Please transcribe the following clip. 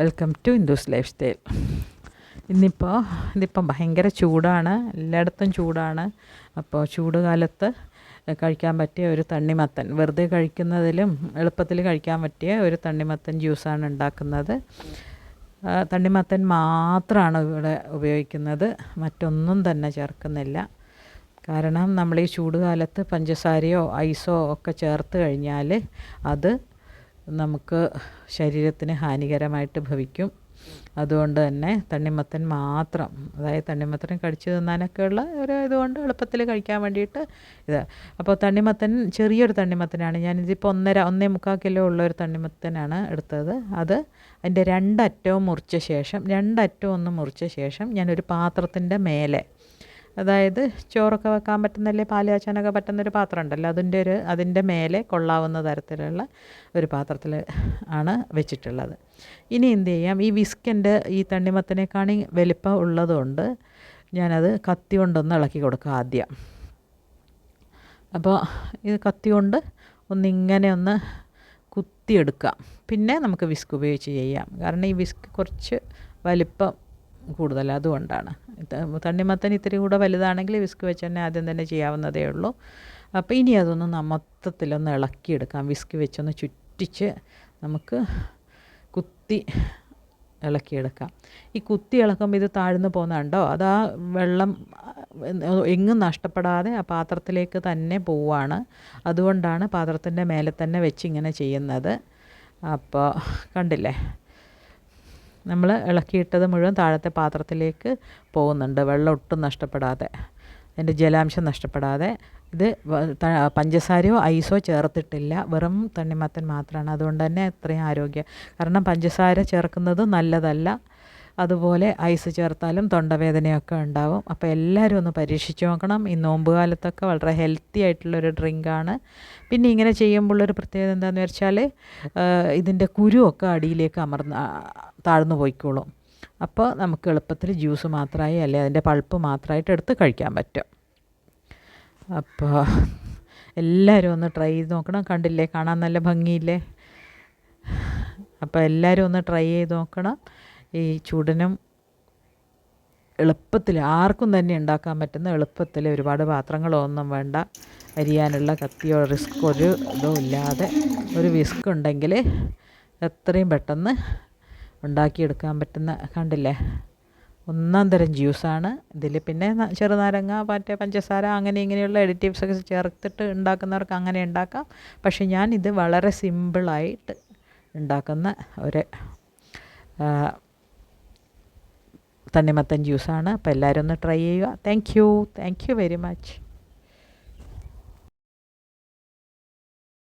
Welcome to Indus life style ഇന്നിപ്പോൾ ഇതിപ്പം ഭയങ്കര ചൂടാണ് എല്ലായിടത്തും ചൂടാണ്. അപ്പോൾ ചൂട് കാലത്ത് കഴിക്കാൻ പറ്റിയ ഒരു തണ്ണിമത്തൻ വെറുതെ കഴിക്കുന്നതിലും എളുപ്പത്തിൽ കഴിക്കാൻ പറ്റിയ ഒരു തണ്ണിമത്തൻ ജ്യൂസാണ് ഉണ്ടാക്കുന്നത്. തണ്ണിമത്തൻ മാത്രമാണ് ഇവിടെ ഉപയോഗിക്കുന്നത് മറ്റൊന്നും തന്നെ ചേർക്കുന്നില്ല. കാരണം നമ്മൾ ഈ ചൂട് കാലത്ത് പഞ്ചസാരയോ ഐസോ ഒക്കെ ചേർത്ത് കഴിഞ്ഞാൽ അത് നമുക്ക് ശരീരത്തിന് ഹാനികരമായിട്ട് ഭവിക്കും. അതുകൊണ്ട് തന്നെ തണ്ണിമത്തൻ മാത്രം അതായത് തണ്ണിമത്തൻ കടിച്ചു തിന്നാനൊക്കെയുള്ള ഒരു ഇതുകൊണ്ട് എളുപ്പത്തിൽ കഴിക്കാൻ വേണ്ടിയിട്ട് ഇത്. അപ്പോൾ തണ്ണിമത്തൻ ചെറിയൊരു തണ്ണിമത്തനാണ്. ഞാനിതിപ്പോൾ ഒന്നര ഒന്നേ മുക്കാൽ കിലോ ഉള്ള ഒരു തണ്ണിമത്തനാണ് എടുത്തത്. അത് അതിന്റെ രണ്ടറ്റവും മുറിച്ച ശേഷം രണ്ടറ്റവും ഒന്ന് മുറിച്ച ശേഷം ഞാനൊരു പാത്രത്തിന്റെ മേലെ അതായത് ചോറൊക്കെ വെക്കാൻ പറ്റുന്നല്ലേ പാൽ കാച്ചാനൊക്കെ പറ്റുന്നൊരു പാത്രം ഉണ്ടല്ലോ അതിന്റെ ഒരു അതിന്റെ മേലെ കൊള്ളാവുന്ന തരത്തിലുള്ള ഒരു പാത്രത്തിൽ ആണ് വെച്ചിട്ടുള്ളത്. ഇനി എന്ത് ചെയ്യാം? ഈ വിസ്കിന്റെ ഈ തണ്ണിമത്തനേക്കാണി വലിപ്പം ഉള്ളതുകൊണ്ട് ഞാനത് കത്തി കൊണ്ടൊന്ന് ഇളക്കി കൊടുക്കുക ആദ്യം. അപ്പോൾ ഇത് കത്തി കൊണ്ട് ഒന്നിങ്ങനെ ഒന്ന് കുത്തിയെടുക്കാം പിന്നെ നമുക്ക് വിസ്ക് ഉപയോഗിച്ച് ചെയ്യാം. കാരണം ഈ വിസ്ക് കുറച്ച് വലിപ്പം കൂടുതൽ അതുകൊണ്ടാണ്. തണ്ണിമത്തൻ ഇത്തിരി കൂടെ വലുതാണെങ്കിൽ വിസ്ക് വെച്ച് തന്നെ ആദ്യം തന്നെ ചെയ്യാവുന്നതേ ഉള്ളൂ. അപ്പോൾ ഇനി അതൊന്ന് മൊത്തത്തിലൊന്ന് ഇളക്കിയെടുക്കാം. വിസ്ക് വെച്ചൊന്ന് ചുറ്റിച്ച് നമുക്ക് കുത്തി ഇളക്കിയെടുക്കാം. ഈ കുത്തി ഇളക്കുമ്പോൾ ഇത് താഴ്ന്നു പോകുന്നുണ്ടോ അത് ആ വെള്ളം എങ്ങും നഷ്ടപ്പെടാതെ ആ പാത്രത്തിലേക്ക് തന്നെ പോവാണ്. അതുകൊണ്ടാണ് പാത്രത്തിന്റെ മേലെ തന്നെ വെച്ച് ഇങ്ങനെ ചെയ്യുന്നത്. അപ്പോൾ കണ്ടില്ലേ? നമ്മൾ ഇളക്കിയിട്ടത് മുഴുവൻ താഴത്തെ പാത്രത്തിലേക്ക് പോകുന്നുണ്ട്. വെള്ളം ഒട്ടും നഷ്ടപ്പെടാതെ. അതിന്റെ ജലാംശം നഷ്ടപ്പെടാതെ. ഇത് പഞ്ചസാരയോ ഐസോ ചേർത്തിട്ടില്ല. വെറും തണ്ണിമത്തൻ മാത്രമാണ് അതുകൊണ്ട് തന്നെ ഇത്രയും ആരോഗ്യം. കാരണം പഞ്ചസാര ചേർക്കുന്നത് നല്ലതല്ല. അതുപോലെ ഐസ് ചേർത്താലും തൊണ്ടവേദനയൊക്കെ ഉണ്ടാവും. അപ്പോൾ എല്ലാവരും ഒന്ന് പരീക്ഷിച്ച് നോക്കണം. ഈ നോമ്പ് കാലത്തൊക്കെ വളരെ ഹെൽത്തി ആയിട്ടുള്ളൊരു ഡ്രിങ്കാണ് പിന്നെ ഇങ്ങനെ ചെയ്യുമ്പോൾ ഒരു പ്രത്യേകത എന്താണെന്ന് വെച്ചാൽ ഇതിന്റെ കുരുവൊക്കെ അടിയിലേക്ക് അമർന്ന് താഴ്ന്നു പോയിക്കോളും. അപ്പോൾ നമുക്ക് എളുപ്പത്തിൽ ജ്യൂസ് മാത്രമായി അല്ലെങ്കിൽ അതിന്റെ പൾപ്പ് മാത്രമായിട്ട് എടുത്ത് കഴിക്കാൻ പറ്റും. അപ്പോൾ എല്ലാവരും ഒന്ന് ട്രൈ ചെയ്ത് നോക്കണം. കണ്ടില്ലേ? കാണാൻ നല്ല ഭംഗിയില്ലേ? അപ്പോൾ എല്ലാവരും ഒന്ന് ട്രൈ ചെയ്ത് നോക്കണം. ഈ ചുടനും എളുപ്പത്തിൽ ആർക്കും തന്നെ ഉണ്ടാക്കാൻ പറ്റുന്ന എളുപ്പത്തിൽ ഒരുപാട് പാത്രങ്ങളോ ഒന്നും വേണ്ട. അരിയാനുള്ള കത്തിയോ റിസ്ക് ഒരു ഇതോ ഇല്ലാതെ ഒരു വിസ്ക് ഉണ്ടെങ്കിൽ എത്രയും പെട്ടെന്ന് ഉണ്ടാക്കിയെടുക്കാൻ പറ്റുന്ന കണ്ടില്ലേ? ഒന്നാം തരം ജ്യൂസാണ്. ഇതിൽ പിന്നെ ചെറുനാരങ്ങ മറ്റേ പഞ്ചസാര അങ്ങനെ ഇങ്ങനെയുള്ള എഡിറ്റീവ്സ് ഒക്കെ ചേർത്തിട്ട് ഉണ്ടാക്കുന്നവർക്ക് അങ്ങനെ ഉണ്ടാക്കാം. പക്ഷേ ഞാൻ ഇത് വളരെ സിമ്പിളായിട്ട് ഉണ്ടാക്കുന്ന ഒരു തണ്ണിമത്തൻ ജ്യൂസാണ്. അപ്പോൾ എല്ലാവരും ഒന്ന് ട്രൈ ചെയ്യുക. Thank you thank you very much